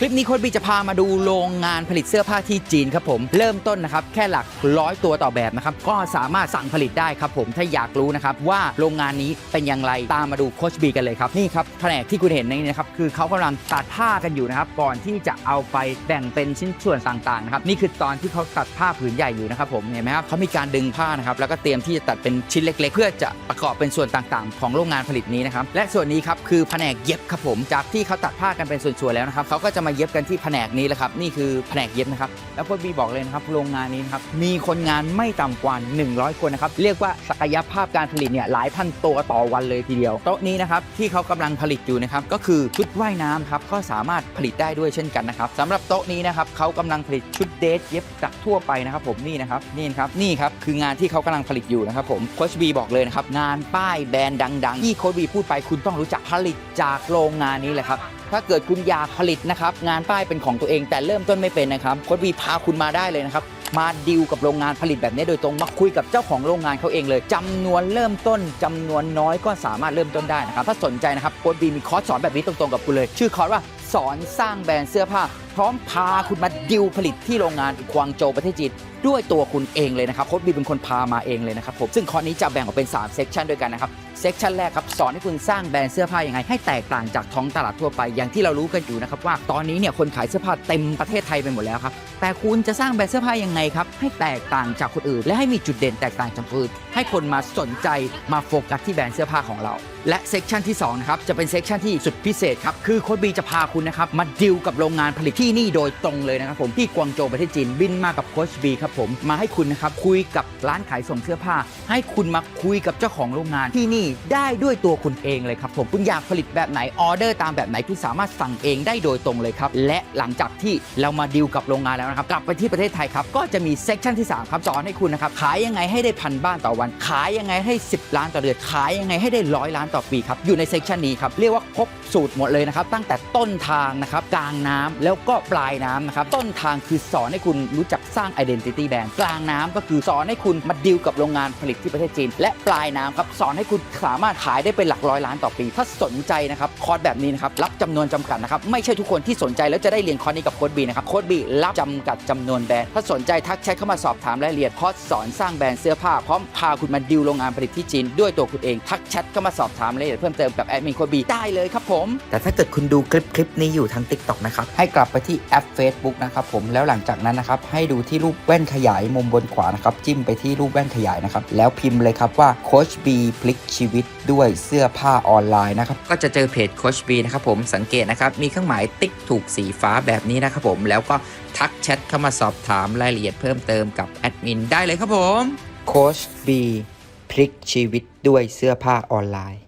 คลิปนี้โค้ดบีจะพามาดูโรงงานผลิตเสื้อผ้าที่จีนครับผม เริ่มต้นนะครับแค่หลักร้อยตัวต่อแบบนะครับ ก็สามารถสั่งผลิตได้ครับผมถ้าอยากรู้นะครับว่าโรงงานนี้เป็นอย่างไรตามมาดูโค้ชบีกันเลยครับ นี่ครับแผนกที่คุณเห็นนี่นะครับคือเขากำลังตัดผ้ากันอยู่นะครับ ก่อนที่จะเอาไปแบ่งเป็นชิ้นส่วนต่างๆนะครับนี่คือตอนที่เขาตัดผ้าผืนใหญ่อยู่นะครับผมเห็นไหมครับเขามีการดึงผ้านะครับแล้วก็เตรียมที่จะตัดเป็นชิ้นเล็ก ๆ เพื่อจะประกอบเป็นส่วนต่างๆ ของโรงงานผลิตนี้นะครับและส่วนนี้ครับคือแผนกเย็บครับผมจากที่เขาตัดผ้ากันเป็นส่วนๆแล้วนะครับเขาก็จะมาเย็บกันที่แผนกนี้แหละครับ นี่คือแผนกเย็บนะครับ แล้วโค้ชบีบอกเลยนะครับโรงงานนี้นะครับ มีคนงานไม่ต่ำกว่า 100 คนนะครับ เรียกว่าศักยภาพการผลิตเนี่ยหลายพันตัวต่อวันเลยทีเดียว โต๊ะนี้นะครับที่เขากำลังผลิตอยู่นะครับ ก็คือชุดว่ายน้ำครับ ก็สามารถผลิตได้ด้วยเช่นกันนะครับสำหรับโต๊ะนี้นะครับเขากำลังผลิตชุดเดทเย็บจากทั่วไปนะครับ ผมนี่นะครับนี่ครับนี่ครับคืองานที่เขากำลังผลิตอยู่นะครับผมโค้ชบีบอกเลยนะครับงานป้ายแบรนด์ดัง ๆ ที่โค้ชบีพูดไปคุณต้องรู้จักผลิตจากโรงงานนี้เลยครับ ถ้าเกิดคุณอยากผลิตนะครับงานป้ายเป็นของตัวเองแต่เริ่มต้นไม่เป็นนะครับโค้ดวีพาคุณมาได้เลยนะครับมาดิวกับโรงงานผลิตแบบนี้โดยตรงมาคุยกับเจ้าของโรงงานเขาเองเลยจำนวนเริ่มต้นจำนวนน้อยก็สามารถเริ่มต้นได้นะครับถ้าสนใจนะครับโค้ดวีมีคอร์สสอนแบบนี้ตรงๆกับคุณเลย ชื่อคอร์สว่าสอนสร้างแบรนด์เสื้อผ้า พร้อมพาคุณมาดิวผลิตที่โรงงานกวางโจวประเทศจีนด้วยตัวคุณเองเลยนะครับโค้ดบีเป็นคนพามาเองเลยนะครับผมซึ่งคอร์สนี้จะแบ่งออกเป็น3เซกชันด้วยกันนะครับเซกชันแรกครับสอนให้คุณสร้างแบรนด์เสื้อผ้ายังไง ให้แตกต่างจากท้องตลาดทั่วไป อย่างที่เรารู้กันอยู่นะครับว่าตอนนี้เนี่ยคนขายเสื้อผ้าเต็มประเทศไทยไปหมดแล้วครับแต่คุณจะสร้างแบรนด์เสื้อผ้ายังไงครับให้แตกต่างจากคนอื่น และให้มีจุดเด่นแตกต่างจากคนอื่นให้คนมาสนใจมาโฟกัสที่แบรนด์เสื้อผ้าของเรา และเซกชันที่2นะครับจะเป็นเซกชันที่สุดพิเศษครับคือโค้ดบีจะพาคุณนะครับมาดิวกับโรงงานผลิตที่ที่นี่โดยตรงเลยนะครับผมที่กวางโจวประเทศจีนบินมากับโค้ชบีครับผมมาให้คุณนะครับคุยกับร้านขายส่งเสื้อผ้า ให้คุณมาคุยกับเจ้าของโรงงานที่นี่ได้ด้วยตัวคุณเองเลยครับผมคุณอยากผลิตแบบไหนออเดอร์ตามแบบไหนคุณสามารถสั่งเองได้โดยตรงเลยครับและหลังจากที่เรามาดิวกับโรงงานแล้วนะครับกลับไปที่ประเทศไทยครับก็จะมีเซกชันที่3ครับสอนให้คุณนะครับขายยังไงให้ได้พันบ้านต่อวัน ขายยังไงให้ 10 ล้านต่อเดือนขายยังไงให้ได้ร้อยล้านต่อปีครับอยู่ในเซกชันนี้ครับเรียกว่าครบสูตรหมดเลยนะครับตั้งแต่ต้นทางนะครับกลางน้ำแล้วก็ปลายน้ำนะครับ ต้นทางคือสอนให้คุณรู้จักสร้าง identity brand กลางน้ำก็คือสอนให้คุณมาดิวกับโรงงานผลิตที่ประเทศจีน และปลายน้ำครับ สอนให้คุณสามารถขายได้เป็นหลักร้อยล้านต่อปี ถ้าสนใจนะครับคอร์สแบบนี้นะครับรับจำนวนจำกัดนะครับไม่ใช่ทุกคนที่สนใจแล้วจะได้เรียนคอร์สนี้กับโค้ดบีนะครับโค้ดบีรับจำกัดจำนวนแบรนด์ถ้าสนใจทักแชทเข้ามาสอบถามรายละเอียดคอร์สสอนสร้างแบรนด์เสื้อผ้าพร้อมพาคุณมาดิวโรงงานผลิตที่จีนด้วยตัวคุณเองทักแชทเข้ามาสอบถามรายละเอียดเพิ่มเติมกับแอดมินโค้ดบีได้เลยครับผมแต่ถ้าเกิดคุณดูคลิปคลิปนี้อยู่ทาง TikTok นะครับให้กลับไปที่แอป Facebook นะครับผมแล้วหลังจากนั้นนะครับให้ดูที่รูปแว่นขยายมุมบนขวานะครับจิ้มไปที่รูปแว่นขยายนะครับแล้วพิมพ์เลยครับว่าโคชบีพลิกชีวิตด้วยเสื้อผ้าออนไลน์นะครับก็จะเจอเพจโคชบีนะครับผมสังเกตนะครับมีเครื่องหมายติ๊กถูกสีฟ้าแบบนี้นะครับผมแล้วก็ทักแชทเข้ามาสอบถามรายละเอียดเพิ่มเติมกับแอดมินได้เลยครับผมโคชบีพลิกชีวิตด้วยเสื้อผ้าออนไลน์